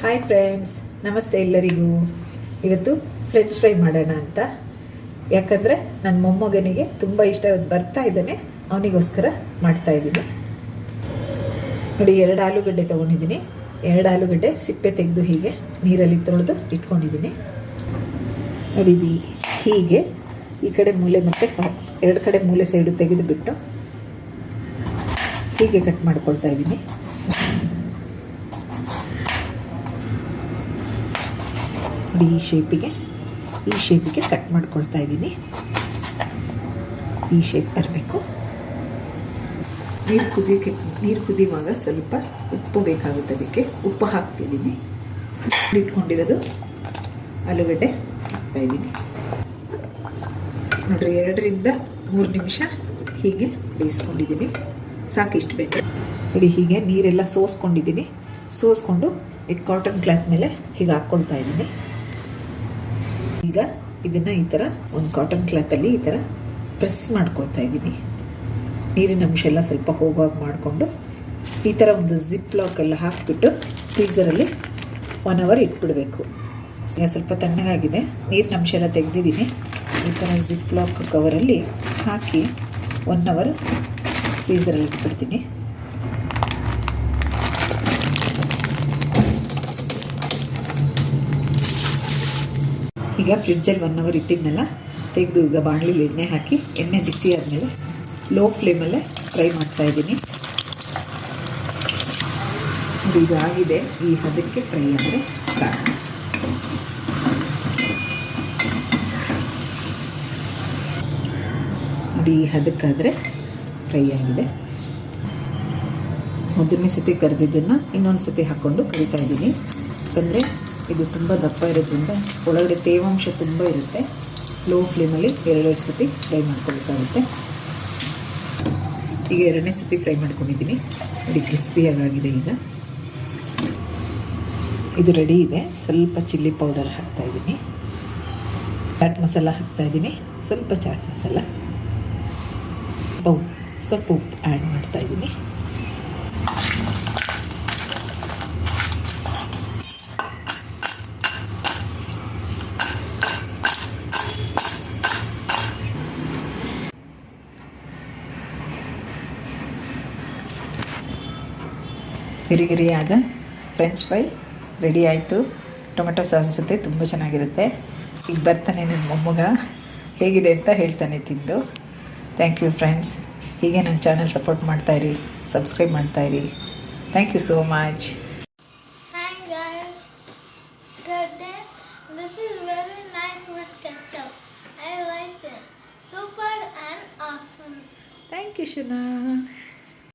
Hi friends ನಮಸ್ತೆ ಎಲ್ಲರಿಗೂ. ಇವತ್ತು ಫ್ರೆಂಚ್ ಫ್ರೈ ಮಾಡೋಣ ಅಂತ. ಯಾಕಂದರೆ ನನ್ನ ಮೊಮ್ಮಗನಿಗೆ ತುಂಬ ಇಷ್ಟ ಬರ್ತಾ ಇದ್ದಾನೆ, ಅವನಿಗೋಸ್ಕರ ಮಾಡ್ತಾ ಇದ್ದೀನಿ. ನೋಡಿ, ಎರಡು ಆಲೂಗಡ್ಡೆ ತೊಗೊಂಡಿದ್ದೀನಿ. ಎರಡು ಆಲೂಗಡ್ಡೆ ಸಿಪ್ಪೆ ತೆಗೆದು ಹೀಗೆ ನೀರಲ್ಲಿ ತೊಳೆದು ಇಟ್ಕೊಂಡಿದ್ದೀನಿ. ನೋಡಿ ಹೀಗೆ ಈ ಕಡೆ ಮೂಲೆ ಮತ್ತು ಎರಡು ಕಡೆ ಮೂಲೆ ಸೈಡು ತೆಗೆದುಬಿಟ್ಟು ಹೀಗೆ ಕಟ್ ಮಾಡ್ಕೊಳ್ತಾ ಇದ್ದೀನಿ. ನೋಡಿ ಈ ಶೇಪಿಗೆ ಈ ಶೇಪಿಗೆ ಕಟ್ ಮಾಡ್ಕೊಳ್ತಾ ಇದ್ದೀನಿ. ಈ ಶೇಪ್ ಬರಬೇಕು. ನೀರು ಕುದಿಯೋಕ್ಕೆ ನೀರು ಕುದಿಯುವಾಗ ಸ್ವಲ್ಪ ಉಪ್ಪು ಬೇಕಾಗುತ್ತೆ ಅದಕ್ಕೆ. ಉಪ್ಪು ಹಾಕ್ತಿದ್ದೀನಿ. ಇಟ್ಕೊಂಡಿರೋದು ಆಲೂಗಡ್ಡೆ ಹಾಕ್ತಾ ಇದ್ದೀನಿ. ನೋಡ್ರಿ, ಎರಡರಿಂದ ಮೂರು ನಿಮಿಷ ಹೀಗೆ ಬೇಯಿಸ್ಕೊಂಡಿದ್ದೀನಿ. ಸಾಕಿಷ್ಟು ಬೇಕು ನೋಡಿ, ಹೀಗೆ ನೀರೆಲ್ಲ ಸೋಸ್ಕೊಂಡಿದ್ದೀನಿ. ಸೋಸ್ಕೊಂಡು, ಈ ಕಾಟನ್ ಕ್ಲಾತ್ ಮೇಲೆ ಹೀಗೆ ಹಾಕ್ಕೊಳ್ತಾ ಇದ್ದೀನಿ. ಈಗ ಇದನ್ನು ಈ ಥರ ಒಂದು ಕಾಟನ್ ಕ್ಲಾತಲ್ಲಿ ಈ ಥರ ಪ್ರೆಸ್ ಮಾಡ್ಕೊತಾ ಇದ್ದೀನಿ. ನೀರಿನ ಅಂಶ ಎಲ್ಲ ಸ್ವಲ್ಪ ಹೋಗುವಾಗ ಮಾಡಿಕೊಂಡು ಈ ಥರ ಒಂದು ಜಿಪ್ ಎಲ್ಲ ಹಾಕಿಬಿಟ್ಟು ಫ್ರೀಸರಲ್ಲಿ ಒನ್ ಅವರ್ ಇಟ್ಬಿಡಬೇಕು. ಸ್ವಲ್ಪ ತಣ್ಣಗಾಗಿದೆ. ನೀರಿನ ಅಂಶ ಎಲ್ಲ ತೆಗೆದಿದ್ದೀನಿ. ಈ ಥರ ಜಿಪ್ ಲಾಕ್ ಕವರಲ್ಲಿ ಹಾಕಿ ಒನ್ ಅವರ್ ಫ್ರೀಸರಲ್ಲಿ ಇಟ್ಬಿಡ್ತೀನಿ. ಈಗ ಫ್ರಿಡ್ಜಲ್ಲಿ ಒನ್ ಅವರ್ ಇಟ್ಟಿದ್ನಲ್ಲ, ತೆಗೆದು ಈಗ ಬಾಣಲಿಲಿ ಎಣ್ಣೆ ಹಾಕಿ, ಎಣ್ಣೆ ಬಿಸಿ ಆದಮೇಲೆ ಲೋ ಫ್ಲೇಮಲ್ಲೇ ಫ್ರೈ ಮಾಡ್ತಾ ನೋಡಿ ಇದು ಆಗಿದೆ, ಈ ಹದಕ್ಕೆ ಫ್ರೈ ಅಂದರೆ ಸಾಕು. ನೋಡಿ, ಈ ಹದಕ್ಕಾದರೆ ಫ್ರೈ ಆಗಿದೆ. ಮೊದಲನೇ ಸತಿ ಕರೆದಿದ್ದನ್ನು ಇನ್ನೊಂದು ಸತಿ ಹಾಕ್ಕೊಂಡು ಕರಿತಾ ಇದ್ದೀನಿ. ಯಾಕಂದರೆ ಇದು ತುಂಬ ದಪ್ಪ ಇರೋದ್ರಿಂದ ಒಳಗಡೆ ತೇವಾಂಶ ತುಂಬ ಇರುತ್ತೆ. ಲೋ ಫ್ಲೇಮಲ್ಲಿ ಎರಡೆರಡು ಸತಿ ಫ್ರೈ ಮಾಡ್ಕೊಬೇಕಾಗುತ್ತೆ ಈಗ ಎರಡನೇ ಸತಿ ಫ್ರೈ ಮಾಡ್ಕೊಂಡಿದ್ದೀನಿ. ನೋಡಿ ಕ್ರಿಸ್ಪಿಯಾಗಿದೆ ಈಗ. ಇದು ರೆಡಿ ಇದೆ. ಸ್ವಲ್ಪ ಚಿಲ್ಲಿ ಪೌಡರ್ ಹಾಕ್ತಾ ಇದ್ದೀನಿ. ಚಾಟ್ ಮಸಾಲ ಹಾಕ್ತಾ ಇದ್ದೀನಿ. ಸ್ವಲ್ಪ ಚಾಟ್ ಮಸಾಲ ಸ್ವಲ್ಪ ಉಪ್ಪು ಆ್ಯಡ್ ಮಾಡ್ತಾ ಇದ್ದೀನಿ. ಗಿರಿಗಿರಿಯಾದ ಫ್ರೆಂಚ್ ಫ್ರೈ ರೆಡಿ ಆಯಿತು. ಟೊಮೆಟೊ ಸಾಸ್ ಜೊತೆ ತುಂಬ ಚೆನ್ನಾಗಿರುತ್ತೆ. ಈಗ ಬರ್ತಾನೆ ನನ್ನ ಮೊಮ್ಮಗ. ಹೇಗಿದೆ ಅಂತ ಹೇಳ್ತಾನೆ ತಿಂದು. ಥ್ಯಾಂಕ್ ಯು ಫ್ರೆಂಡ್ಸ್ ಹೀಗೆ ನನ್ನ ಚಾನಲ್ ಸಪೋರ್ಟ್ ಮಾಡ್ತಾಯಿರಿ subscribe ಮಾಡ್ತಾಯಿರಿ thank you so much this is very nice with ketchup. I like it. Super and awesome. Thank you ಶುನಾ